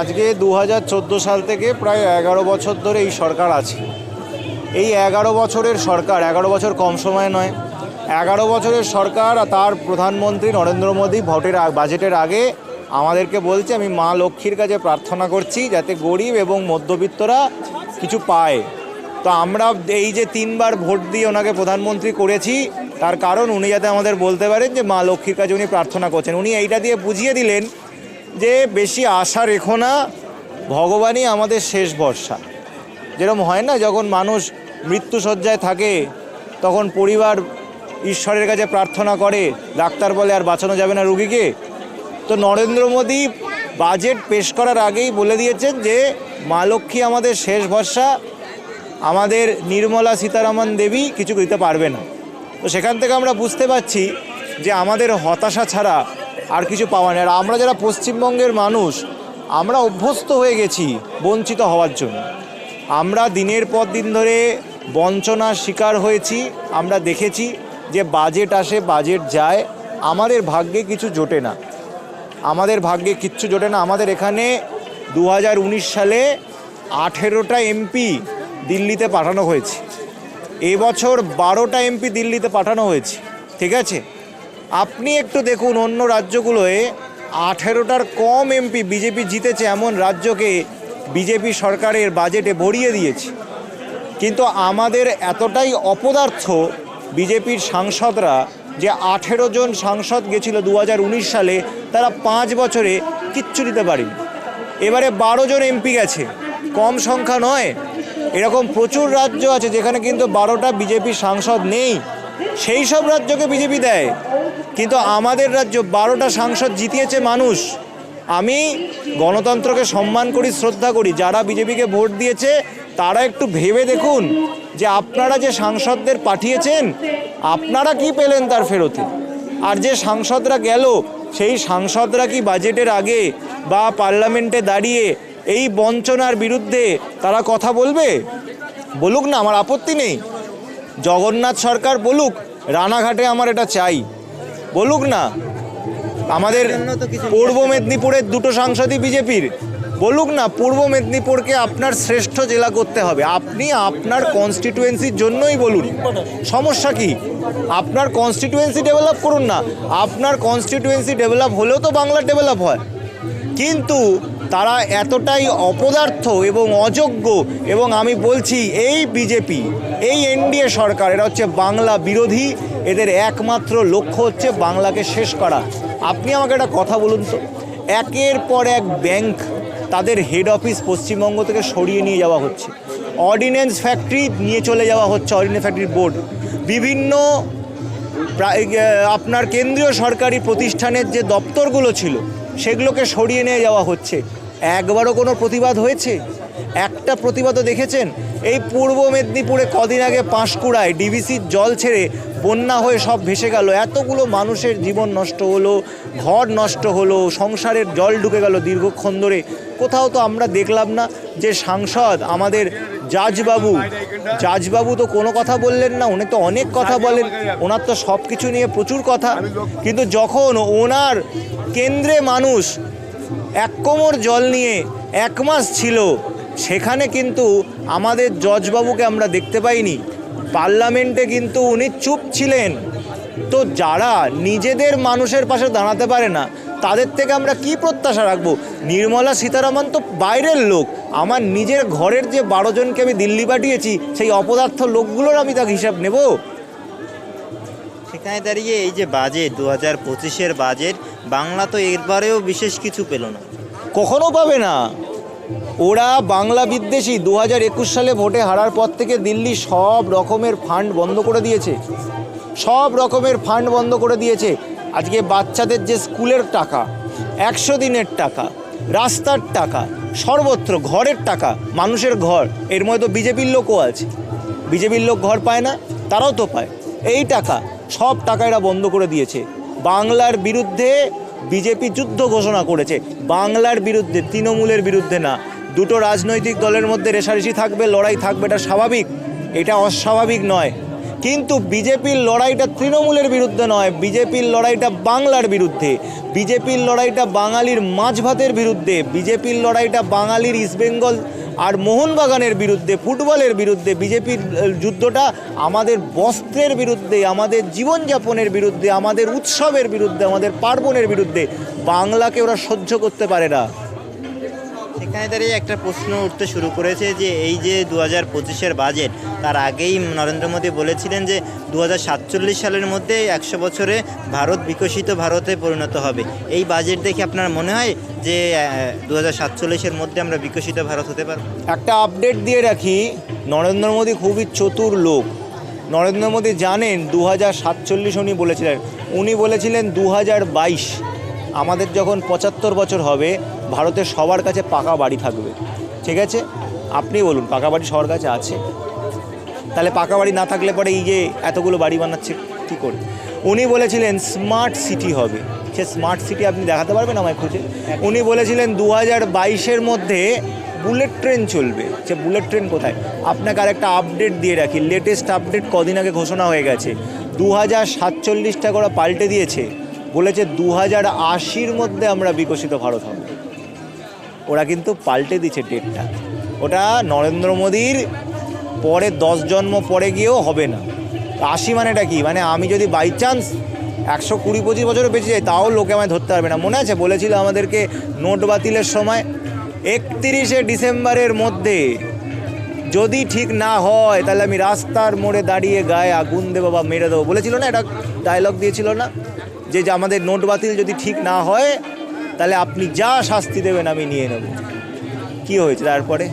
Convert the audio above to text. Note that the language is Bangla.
আজকে দু হাজার চোদ্দ সাল থেকে প্রায় এগারো বছর ধরে এই সরকার আছে। এই এগারো বছরের সরকার, এগারো বছর কম সময় নয়, এগারো বছরের সরকার তার প্রধানমন্ত্রী নরেন্দ্র মোদী ভোটের বাজেটের আগে আমাদেরকে বলছে, আমি মা লক্ষ্মীর কাছে প্রার্থনা করছি যাতে গরিব এবং মধ্যবিত্তরা কিছু পায়। তো আমরা এই যে তিনবার ভোট দিয়ে ওনাকে প্রধানমন্ত্রী করেছি, তার কারণ উনি যাতে আমাদের বলতে পারেন যে মা লক্ষ্মীর কাছে উনি প্রার্থনা করছেন। উনি এইটা দিয়ে বুঝিয়ে দিলেন যে বেশি আশা রেখো না, ভগবানই আমাদের শেষ ভরসা। যেরকম হয় না, যখন মানুষ মৃত্যুসজ্জায় থাকে, তখন পরিবার ঈশ্বরের কাছে প্রার্থনা করে, ডাক্তার বলে আর বাঁচানো যাবে না রুগীকে। তো নরেন্দ্র মোদী বাজেট পেশ করার আগেই বলে দিয়েছেন যে, মা লক্ষ্মী আমাদের শেষ ভরসা, আমাদের নির্মলা সীতারামন দেবী কিছু দিতে পারবে না। তো সেখান থেকে আমরা বুঝতে পারছি যে আমাদের হতাশা ছাড়া আর কিছু পাওয়া নেই। আর আমরা যারা পশ্চিমবঙ্গের মানুষ, আমরা অভ্যস্ত হয়ে গেছি বঞ্চিত হওয়ার জন্য। আমরা দিনের পর দিন ধরে বঞ্চনার শিকার হয়েছি। আমরা দেখেছি যে বাজেট আসে, বাজেট যায়। আমাদের ভাগ্যে কিছু জোটে না। আমাদের ভাগ্যে কিচ্ছু জোটে না। আমাদের এখানে দু হাজার উনিশ সালে আঠেরোটা এমপি দিল্লিতে পাঠানো হয়েছে। এবছর বারোটা এমপি দিল্লিতে পাঠানো হয়েছে। ঠিক আছে? আপনি একটু দেখুন, অন্য রাজ্যগুলোয় আঠেরোটার কম এমপি বিজেপি জিতেছে এমন রাজ্যকে বিজেপি সরকারের বাজেটে ভরিয়ে দিয়েছে। কিন্তু আমাদের এতটাই অপদার্থ বিজেপির সাংসদরা যে আঠেরো জন সাংসদ গেছিল দু সালে, তারা পাঁচ বছরে কিচ্ছু দিতে পারেনি। এবারে বারো জন এমপি গেছে। কম সংখ্যা নয়। এরকম প্রচুর রাজ্য আছে যেখানে কিন্তু বারোটা বিজেপি সাংসদ নেই। সেই সব রাজ্যকে বিজেপি দেয়। কিন্তু আমাদের রাজ্য বারোটা সাংসদ জিতিয়েছে মানুষ। আমি গণতন্ত্রকে সম্মান করি, শ্রদ্ধা করি, যারা বিজেপিকে ভোট দিয়েছে, তারা একটু ভেবে দেখুন যে আপনারা যে সাংসদদের পাঠিয়েছেন, আপনারা কি পেলেন তার ফেরতে? আর যে সাংসদরা গেল, সেই সাংসদরা কি বাজেটের আগে বা পার্লামেন্টে দাঁড়িয়ে এই বঞ্চনার বিরুদ্ধে তারা কথা বলবে? বলুক না, আমার আপত্তি নেই। জগন্নাথ সরকার বলুক, রানাঘাটে আমার এটা চাই। বলুক না। আমাদের পূর্ব মেদিনীপুরের দুটো সাংসদই বিজেপির। বলুক না পূর্ব মেদিনীপুরকে আপনার শ্রেষ্ঠ জেলা করতে হবে। আপনি আপনার কনস্টিটুয়েন্সির জন্যই বলুন। সমস্যা কি? আপনার কনস্টিটুয়েন্সি ডেভেলপ করুন না। আপনার কনস্টিটুয়েন্সি ডেভেলপ হলেও তো বাংলা ডেভেলপ হয়। কিন্তু তারা এতটাই অপদার্থ এবং অযোগ্য এবং আমি বলছি এই বিজেপি, এই এনডিএ সরকার, এরা হচ্ছে বাংলা বিরোধী, এদের একমাত্র লক্ষ্য হচ্ছে বাংলাকে শেষ করা। আপনি আমাকে একটা কথা বলুন তো, একের পর এক ব্যাংক তাদের হেড অফিস পশ্চিমবঙ্গ থেকে সরিয়ে নিয়ে যাওয়া হচ্ছে। অর্ডিন্যান্স ফ্যাক্টরি নিয়ে চলে যাওয়া হচ্ছে অর্ডিন্যান্স ফ্যাক্টরি বোর্ড বিভিন্ন আপনার কেন্দ্রীয় সরকারি প্রতিষ্ঠানের যে দপ্তরগুলো ছিল, সেগুলোকে সরিয়ে নিয়ে যাওয়া হচ্ছে। একবারও কোনো প্রতিবাদ হয়েছে? একটা প্রতিবাদও দেখেছেন? এই পূর্ব মেদিনীপুরে কদিন আগে পাঁশকুড়ায় ডিভিসির জল ছেড়ে বন্যা হয়ে সব ভেসে গেল। এতগুলো মানুষের জীবন নষ্ট হলো, ঘর নষ্ট হলো, সংসারের জল ঢুকে গেল দীর্ঘক্ষণ ধরে। কোথাও তো আমরা দেখলাম না যে সাংসদ আমাদের জাজবাবু। জাজবাবু তো কোনো কথা বললেন না, উনি তো অনেক কথা বলেন। ওনার তো সব কিছু নিয়ে প্রচুর কথা। কিন্তু যখন ওনার কেন্দ্রে মানুষ এক কোমর জল নিয়ে এক মাস ছিল। সেখানে কিন্তু আমাদের জজবাবুকে আমরা দেখতে পাইনি। পার্লামেন্টে কিন্তু উনি চুপ ছিলেন। তো যারা নিজেদের মানুষের পাশে দাঁড়াতে পারে না, তাদের থেকে আমরা কি প্রত্যাশা রাখব? নির্মলা সীতারামন তো বাইরের লোক। আমার নিজের ঘরের যে বারো জনকে আমি দিল্লি পাঠিয়েছি, সেই অপদার্থ লোকগুলোর আমি তাকে হিসাব নেব? সেখানে দাঁড়িয়ে এই যে বাজেট, দু হাজার পঁচিশের বাজেট বাংলা তো এরবারেও বিশেষ কিছু পেল না। কখনো পাবে না। ওরা বাংলা বিদ্বেষী দু হাজার একুশ সালে ভোটে হারার পর থেকে দিল্লি সব রকমের ফান্ড বন্ধ করে দিয়েছে। সব রকমের ফান্ড বন্ধ করে দিয়েছে। আজকে বাচ্চাদের যে স্কুলের টাকা, একশো দিনের টাকা, রাস্তার টাকা, সর্বত্র ঘরের টাকা, মানুষের ঘর, এর মধ্যে তো বিজেপির লোকও আছে। বিজেপির লোক ঘর পায় না, তারাও তো পায়। এই টাকা সব টাকা এরা বন্ধ করে দিয়েছে। বাংলার বিরুদ্ধে বিজেপি যুদ্ধ ঘোষণা করেছে। বাংলার বিরুদ্ধে, তৃণমূলের বিরুদ্ধে না। দুটো রাজনৈতিক দলের মধ্যে রেশারেশি থাকবে, লড়াই থাকবে, এটা স্বাভাবিক। এটা অস্বাভাবিক নয়। কিন্তু বিজেপির লড়াইটা তৃণমূলের বিরুদ্ধে নয়, বিজেপির লড়াইটা বাংলার বিরুদ্ধে। বিজেপির লড়াইটা বাঙালির মাছ ভাতের বিরুদ্ধে, বিজেপির লড়াইটা বাঙালির ইস্টবেঙ্গল আর মোহনবাগানের বিরুদ্ধে, ফুটবলের বিরুদ্ধে, বিজেপির যুদ্ধটা আমাদের বস্ত্রের বিরুদ্ধে, আমাদের জীবনযাপনের বিরুদ্ধে, আমাদের উৎসবের বিরুদ্ধে, আমাদের পার্বণের বিরুদ্ধে বাংলাকে ওরা সহ্য করতে পারে না। সেখানে দাঁড়িয়ে একটা প্রশ্ন উঠতে শুরু করেছে যে এই যে দু হাজার পঁচিশের বাজেট তার আগেই নরেন্দ্র মোদী বলেছিলেন যে দু হাজার সাতচল্লিশ সালের মধ্যে একশো বছরে ভারত বিকশিত ভারতে পরিণত হবে। এই বাজেট দেখে আপনার মনে হয় যে দু হাজার মধ্যে আমরা বিকশিত ভারত হতে পারব? একটা আপডেট দিয়ে রাখি, নরেন্দ্র মোদী খুবই চতুর লোক। নরেন্দ্র মোদী জানেন দু হাজার সাতচল্লিশ উনি বলেছিলেন। উনি বলেছিলেন দু হাজার বাইশ, আমাদের যখন পঁচাত্তর বছর হবে ভারতের সবার কাছে পাকা বাড়ি থাকবে। ঠিক আছে? আপনি বলুন, পাকা বাড়ি সবার কাছে আছে? তাহলে পাকা বাড়ি না থাকলে পরে এই যে এতগুলো বাড়ি বানাচ্ছে, কী করে? উনি বলেছিলেন স্মার্ট সিটি হবে। সে স্মার্ট সিটি আপনি দেখাতে পারবেন আমায় খুঁজে? উনি বলেছিলেন দু হাজার বাইশের মধ্যে বুলেট ট্রেন চলবে। সে বুলেট ট্রেন কোথায়? আপনাকে আরেকটা আপডেট দিয়ে রাখি। লেটেস্ট আপডেট কদিন আগে ঘোষণা হয়ে গেছে। দু হাজার সাতচল্লিশটা করে পাল্টে দিয়েছে। বলেছে দু হাজার আশির মধ্যে আমরা বিকশিত ভারত হব। ওরা কিন্তু পাল্টে দিচ্ছে ডেটটা ওটা নরেন্দ্র মোদীর পরে দশ জন্ম পরে গিয়েও হবে না। আশি মানেটা কি? মানে আমি যদি বাই চান্স একশো কুড়ি পঁচিশ বছরও বেঁচে যাই, তাও লোকে আমায় ধরতে পারবে না। মনে আছে? বলেছিল আমাদেরকে নোট বাতিলের সময়, একত্রিশে ডিসেম্বরের মধ্যে যদি ঠিক না হয়, তাহলে আমি রাস্তার মোড়ে দাঁড়িয়ে গায়ে আগুন দেবো বা মেরে দেবো। বলেছিল না? এটা ডায়লগ দিয়েছিল না? যে যে আমাদের নোট বাতিল যদি ঠিক না হয় তাহলে আপনি যা শাস্তি দেবেন আমি নিয়ে নেব। কি হয়েছে তারপরে?